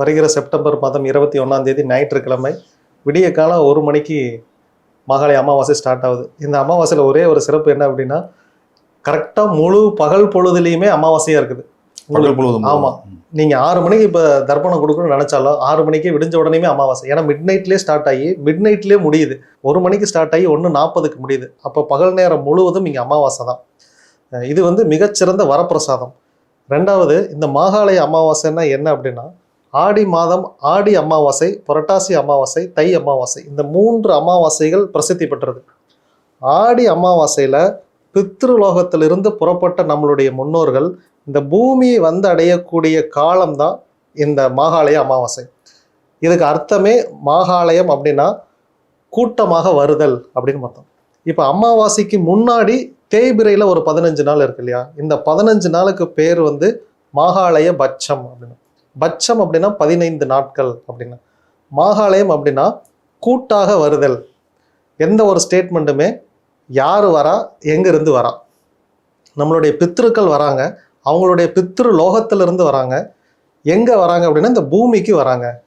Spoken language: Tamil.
வருகிற செப்டம்பர் மாதம் இருபத்தி ஒன்றாம் தேதி ஞாயிற்றுக்கிழமை விடிய காலம் ஒரு மணிக்கு மாகாளி அமாவாசை ஸ்டார்ட் ஆகுது. இந்த அமாவாசையில் ஒரே ஒரு சிறப்பு என்ன அப்படின்னா கரெக்டாக முழு பகல் பொழுதுலையுமே அமாவாசையாக இருக்குது. பகல் பொழுதும் ஆமா. நீங்கள் ஆறு மணிக்கு இப்போ தர்ப்பணம் கொடுக்கணும்னு நினச்சாலும் ஆறு மணிக்கு விடிஞ்ச உடனேயுமே அமாவாசை. ஏன்னா மிட் நைட்லேயே ஸ்டார்ட் ஆகி மிட் நைட்லேயே முடியுது. ஒரு மணிக்கு ஸ்டார்ட் ஆகி ஒன்று நாற்பதுக்கு முடியுது. அப்போ பகல் நேரம் முழுவதும் இங்கே அமாவாசை தான். இது வந்து மிகச்சிறந்த வரப்பிரசாதம். ரெண்டாவது இந்த மாகாளய அமாவாசைன்னா என்ன அப்படின்னா ஆடி மாதம் ஆடி அமாவாசை புரட்டாசி அமாவாசை தை அமாவாசை இந்த மூன்று அமாவாசைகள் பிரசித்தி பெற்றது. ஆடி அமாவாசையில் பித்ருலோகத்திலிருந்து புறப்பட்ட நம்மளுடைய முன்னோர்கள் இந்த பூமியை வந்து அடையக்கூடிய காலம்தான் இந்த மாகாலய அமாவாசை. இதுக்கு அர்த்தமே மாகாலயம் அப்படின்னா கூட்டமாக வருதல் அப்படின்னு பார்த்தோம் இப்போ அமாவாசைக்கு முன்னாடி தேய்பிரையில் ஒரு பதினஞ்சு நாள் இருக்கு இல்லையா? இந்த பதினஞ்சு நாளுக்கு பேர் வந்து மாகாலய பட்சம் அப்படின்னு. பட்சம் அப்படின்னா பதினைந்து நாட்கள் அப்படின்னா. மாகாலயம் அப்படின்னா கூட்டாக வருதல். எந்த ஒரு ஸ்டேட்மெண்ட்டுமே யார் வரா எங்கேருந்து வரா? நம்மளுடைய பித்திருக்கள் வராங்க அவங்களுடைய பித்திரு லோகத்திலிருந்து வராங்க. எங்கே வராங்க அப்படின்னா இந்த பூமிக்கு வராங்க.